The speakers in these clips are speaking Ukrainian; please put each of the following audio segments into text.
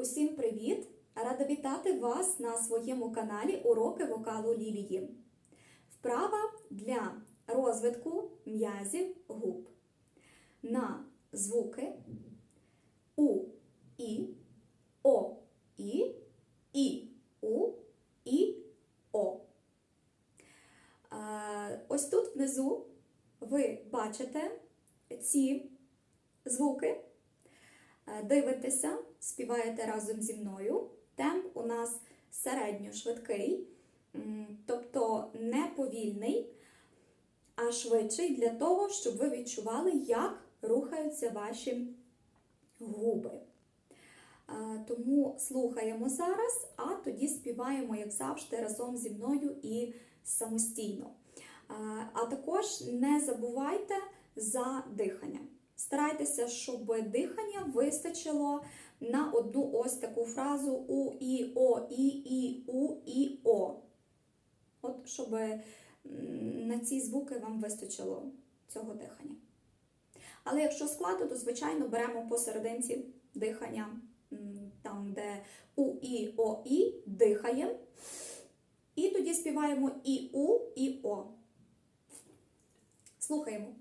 Усім привіт! Рада вітати вас на своєму каналі Уроки вокалу Лілії. Вправа для розвитку м'язів губ. На звуки У, І, О, І, І, У, І, О. Ось тут внизу ви бачите ці звуки. Е, Дивитеся, співаєте разом зі мною. Темп у нас середньошвидкий, м, тобто не повільний, а швидший для того, щоб ви відчували, як рухаються ваші губи. Е, Тому слухаємо зараз, а тоді співаємо, як завжди, разом зі мною і самостійно. Е, А також не забувайте за дихання. Старайтеся, щоб дихання вистачило на одну ось таку фразу у, і, о, і, і, у, і, о. От, щоб на ці звуки вам вистачило цього дихання. Але якщо складно, то, звичайно, беремо посерединці дихання, там, де у, і, о, і, дихаємо. І тоді співаємо і у, і о. Слухаємо.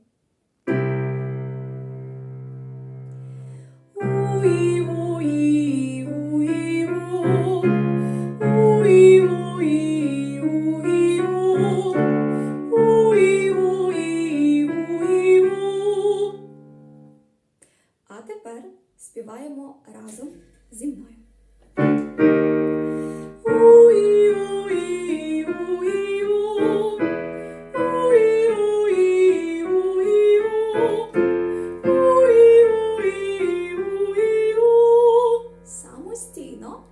Співаємо разом зі мною. Самостійно.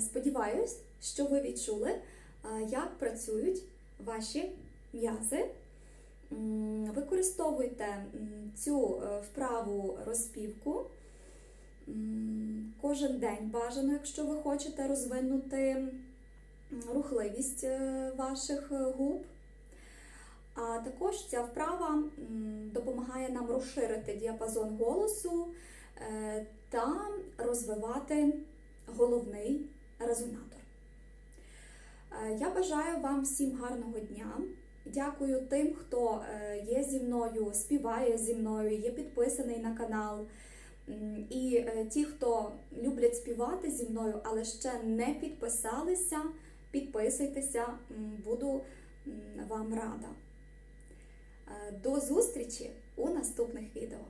Сподіваюсь, що ви відчули, як працюють ваші м'язи. Використовуйте цю е, вправу розпівку кожен день бажано, якщо ви хочете розвинути рухливість е, ваших е, губ. А також ця вправа допомагає нам розширити діапазон голосу та розвивати головний резонатор. Я бажаю вам всім гарного дня. Дякую тим, хто е, є зі мною, співає зі мною, є підписаний на канал. І е, ті, хто люблять співати зі мною, але ще не підписалися, підписуйтеся, буду вам рада. Е, До зустрічі у наступних відео.